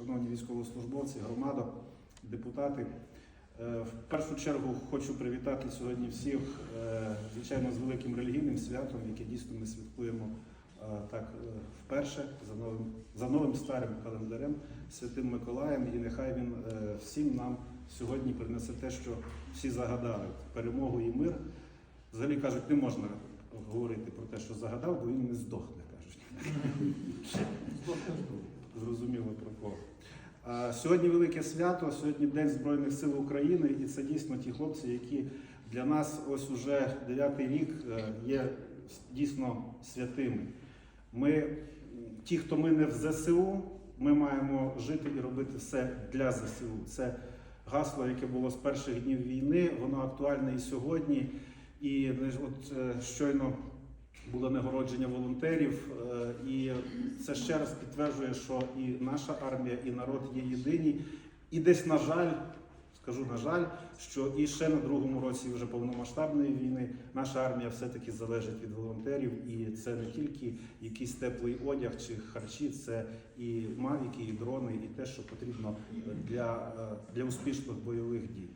шановні військовослужбовці, громада, депутати. Е, В першу чергу хочу привітати сьогодні всіх, е, звичайно, з великим релігійним святом, яке дійсно ми святкуємо е, так вперше за новим, за новим старим календарем Святим Миколаєм. І нехай він всім нам сьогодні принесе те, що всі загадали перемогу і мир. Взагалі кажуть, не можна говорити про те, що загадав, бо він не здохне, кажуть. Зрозуміло про Сьогодні велике свято, сьогодні День Збройних сил України, і це дійсно ті хлопці, які для нас ось уже дев'ятий рік е, є дійсно святими. Ми, ті, хто ми не в ЗСУ, ми маємо жити і робити все для ЗСУ. Це гасло, яке було з перших днів війни, воно актуальне і сьогодні. І от е, щойно було нагородження волонтерів, е, і це ще раз підтверджує, що і наша армія, і народ є єдині. І десь, на жаль, скажу на жаль, що і ще на другому році вже повномасштабної війни наша армія все-таки залежить від волонтерів, і це не тільки якийсь теплий одяг чи харчі, це і мавіки, і дрони, і те, що потрібно для, е, для успішних бойових дій.